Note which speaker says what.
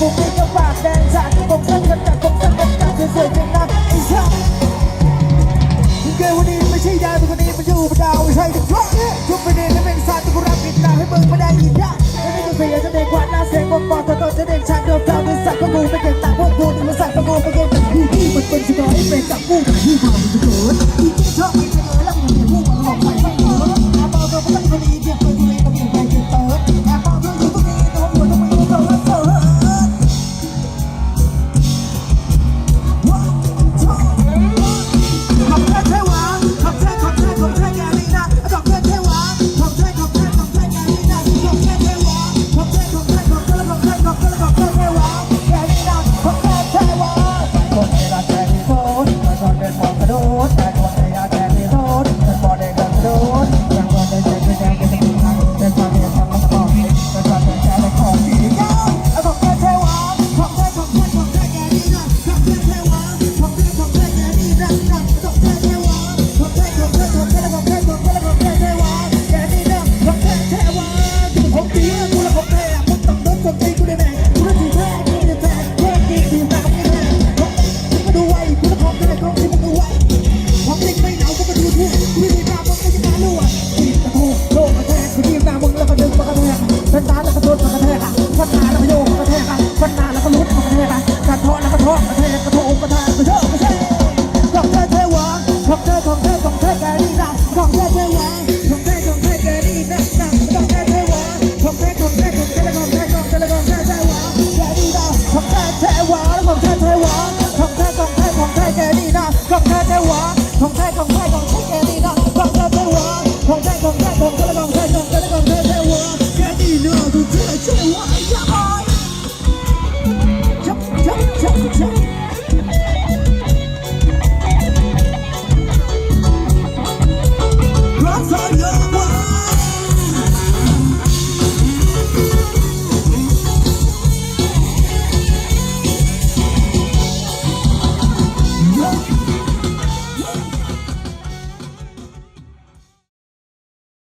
Speaker 1: ผมเป็กระบาดแดงจัดผมสั้นกระจัดผมสั้นกระจัดสวยๆเป็นนักไอ้ชาเกยวันนี้ไม่ใช่ยายเป็นคนนี้มัอยู่ปรดาวใช่ทุกครั้ทุกประเด็นและเป็นศาสตร์งรับผิดหนักให้เบิกไม่ได้อีกนะไม่ได้จะเสียจะเด็กกว่าน่าเสียงบอกบอกตัวตนจะเด็ก ระบบเชิ